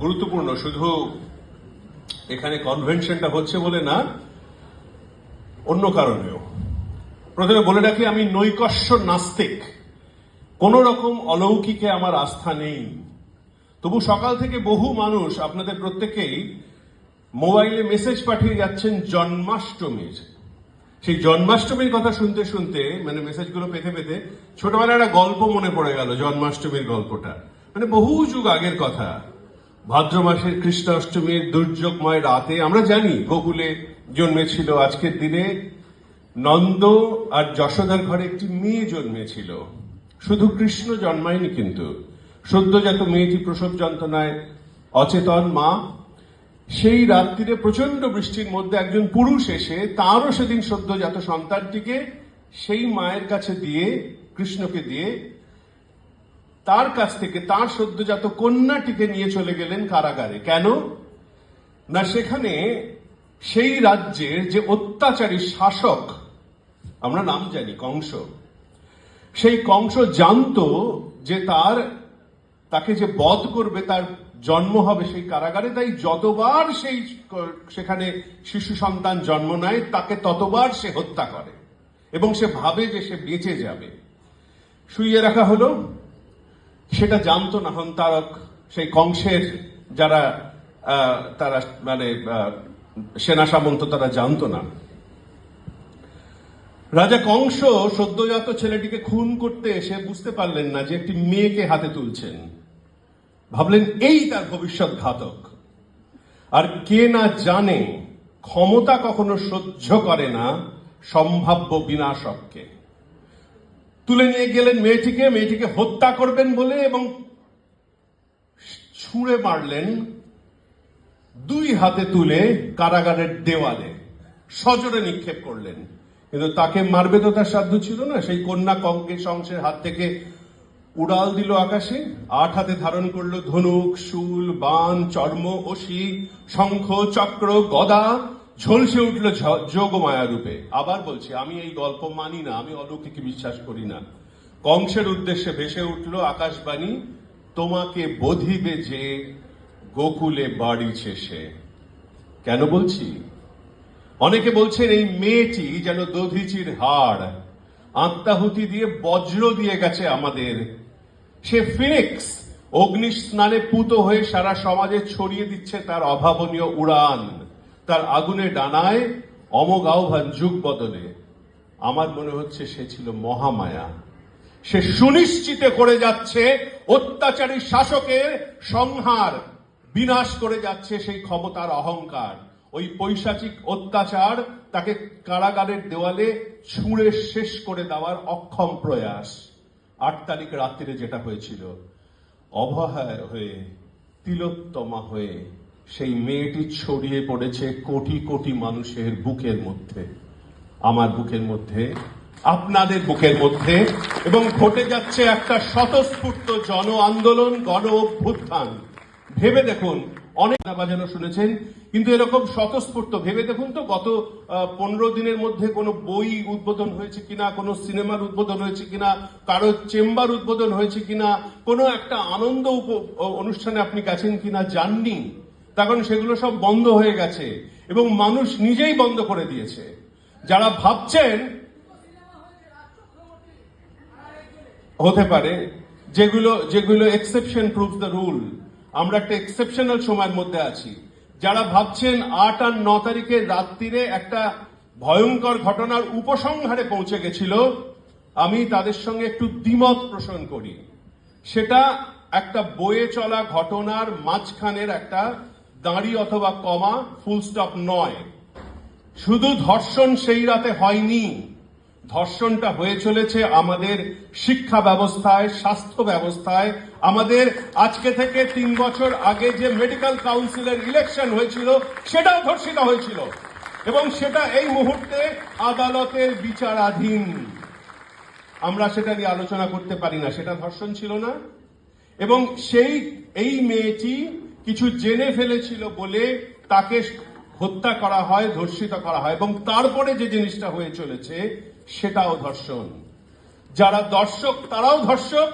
গুরুত্বপূর্ণ, শুধু এখানে কনভেনশনটা হচ্ছে বলে না, অন্য কারণেও। প্রথমে বলে রাখি, আমি নৈকস্য নাস্তিক। কোন রকম অলৌকিকে আমার আস্থা নেই। তবু সকাল থেকে বহু মানুষ, আপনাদের প্রত্যেকেই মোবাইলে মেসেজ পাঠিয়ে যাচ্ছেন জন্মাষ্টমীর। সেই জন্মাষ্টমীর কথা শুনতে শুনতে মানে মেসেজগুলো পেতে পেতে ছোটবেলায় একটা গল্প মনে পড়ে গেল, জন্মাষ্টমীর গল্পটা। মানে বহু যুগ আগের কথা। ভাদ্র মাসের কৃষ্ণাষ্টমীর দুর্যোগময় রাতে আমরা জানি গোকুলে জন্মেছিল আজকের দিনে নন্দ আর যশোদার ঘরে একটি মেয়ে জন্মেছিল। শুধু কৃষ্ণ জন্মায়নি কিন্তু। সদ্যজাত মেয়েটি প্রসব যন্ত্রণায় অচেতন মা। সেই রাত্রিরে প্রচণ্ড বৃষ্টির মধ্যে একজন পুরুষ এসে তারও সেদিন সদ্যজাত সন্তানটিকে সেই মায়ের কাছে দিয়ে, কৃষ্ণকে দিয়ে তার কাছ থেকে তার সদ্যজাত কন্যাটিকে নিয়ে চলে গেলেন কারাগারে। কেন? না, সেখানে সেই রাজ্যের যে অত্যাচারী শাসক, আমরা নাম জানি, কংস। সেই কংস জানতো যে তার, তাকে যে বধ করবে, তার জন্ম হবে সেই কারাগারে, তাই যতবার সেই সেখানে শিশু সন্তান জন্ম নেয়, তাকে ততবার সে হত্যা করে। এবং সে ভাবে যে সে বেঁচে যাবে। শুইয়ে রাখা হলো। সেটা জানতো না হন তারক, সেই কংসের যারা তারা মানে সেনা সামন্ত তারা জানতো না। রাজা কংস সদ্যজাত ছেলেটিকে খুন করতে এসে বুঝতে পারলেন না যে একটি মেয়েকে হাতে তুলছেন। ভাবলেন, এই তার ভবিষ্যৎ ঘাতক। আর কে না জানে, ক্ষমতা কখনো সহ্য করে না, সম্ভাব্য বিনাশককে। তুলে নিয়ে গেলেন মেয়েটিকে মেয়েটিকে হত্যা করবেন বলে এবং ছুঁড়ে মারলেন দুই হাতে তুলে কারাগারের দেওয়ালে। সজোরে নিক্ষেপ করলেন। কিন্তু তাকে মারবে তো তার সাধ্য ছিল না। সেই কন্যা কঙ্কে সংসের হাত থেকে উড়াল দিল আকাশে, আট হাতে ধারণ করল ধনুক, শুল, বান, চর্ম অসি শঙ্খ, চক্র, গদা ঝলসে উঠল ঝ- যোগমায়া রূপে। আবার বলছি, আমি এই গল্প মানি না, আমি অলৌকিকে বিশ্বাস করি না। কংসের উদ্দেশ্যে ভেসে উঠল আকাশবাণী, তোমাকে বধিবে যে গোকুলে বাড়িছে সে কেন বলছি? অনেকে বলছেন এই মেয়েটি যেন দধিচির হাড়, আত্মাহুতি দিয়ে বজ্র দিয়ে গেছে আমাদের। সে ফিনিক্স অগ্নি স্নানে পুত হয়ে সারা সমাজে ছড়িয়ে দিচ্ছে তার অভাবনীয় উড়ান। তার আগুনে ডানায় অমোঘ আহ্বান যুগ বদলে। আমার মনে হচ্ছে সে ছিল মহামায়া। সে সুনিশ্চিত করে যাচ্ছে, অত্যাচারী শাসকের সংহার বিনাশ করে যাচ্ছে সেই ক্ষমতার অহংকার। ওই পৈশাচিক অত্যাচার তাকে কারাগারের দেওয়ালে ছুঁড়ে শেষ করে দেওয়ার অক্ষম প্রয়াস। আট তারিখ রাত্রিরে যেটা হয়েছিল অবহায় হয়ে, তিলোত্তমা হয়ে সেই মেয়েটি ছড়িয়ে পড়েছে কোটি কোটি মানুষের বুকের মধ্যে। আমার বুকের মধ্যে, আপনাদের বুকের মধ্যে, এবং ঘটে যাচ্ছে একটা স্বতঃস্ফূর্ত জন আন্দোলন গণ অভ্যুত্থান। ভেবে দেখুন, অনেক বাজানো শুনেছেন, কিন্তু এরকম স্বতঃস্ফূর্ত, ভেবে দেখুন তো, গত পনেরো দিনের মধ্যে কোনো বই উদ্বোধন হয়েছে কিনা, কোনো সিনেমার উদ্বোধন হয়েছে কিনা, কারও চেম্বার উদ্বোধন হয়েছে কিনা, কোনো একটা আনন্দ অনুষ্ঠানে আপনি গেছেন কিনা, জাননি। তখন সেগুলো সব বন্ধ হয়ে গেছে এবং মানুষ নিজেই বন্ধ করে দিয়েছে। যারা ভাবছেন হতে পারে, যেগুলো যেগুলো এক্সেপশন প্রুফ দ্য রুল আমরা একটা এক্সেপশনাল সময়ের মধ্যে আছি। যারা ভাবছেন আট আর ন তারিখের রাত্রিরে একটা ভয়ঙ্কর ঘটনার উপসংহারে পৌঁছে গেছিল, আমি তাদের সঙ্গে একটু দ্বিমত পোষণ করি। সেটা একটা বয়ে চলা ঘটনার মাঝখানের একটা দাঁড়ি অথবা কমা ফুল স্টপ নয়। শুধু ধর্ষণ সেই রাতে হয়নি। ধর্ষণটা হয়ে চলেছে আমাদের শিক্ষা ব্যবস্থায়, স্বাস্থ্য ব্যবস্থায়। আমাদের আজকে থেকে তিন বছর আগে যে মেডিকেল কাউন্সিলের ইলেকশন হয়েছিল, সেটাও ধর্ষিত হয়েছিল। এবং সেটা এই মুহূর্তে আদালতের বিচারাধীন। আমরা সেটা নিয়ে আলোচনা করতে পারি না, সেটা ধর্ষণ ছিল না। এবং সেই, এই মেয়েটি কিছু জেনে ফেলেছিল বলে তাকে হত্যা করা হয়, ধর্ষিত করা হয় এবং তারপরে যে জিনিসটা হয়ে চলেছে সেটাও ধর্ষণ। যারা দর্শক তারাও ধর্ষক।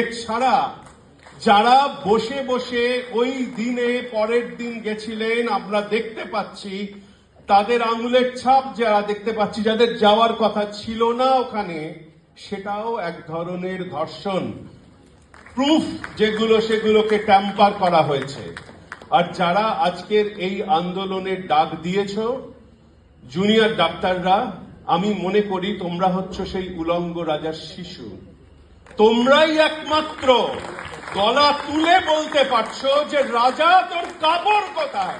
এছাড়া যারা বসে বসে ওই দিনে পরের দিন গেছিলেন, আমরা দেখতে পাচ্ছি তাদের আঙুলের ছাপ যারা দেখতে পাচ্ছি, যাদের যাওয়ার কথা ছিল না ওখানে, সেটাও এক ধরনের ধর্ষণ। প্রুফ যেগুলো সেগুলোকে ট্যাম্পার করা হয়েছে। আর যারা আজকের এই আন্দোলনের ডাক দিয়েছ জুনিয়র ডাক্তাররা, আমি মনে করি তোমরা হচ্ছ সেই উলঙ্গ রাজার শিশু। তোমরাই একমাত্র। গলা তুলে বলতে পারছ যে রাজা তোর কাপড় কোথায়?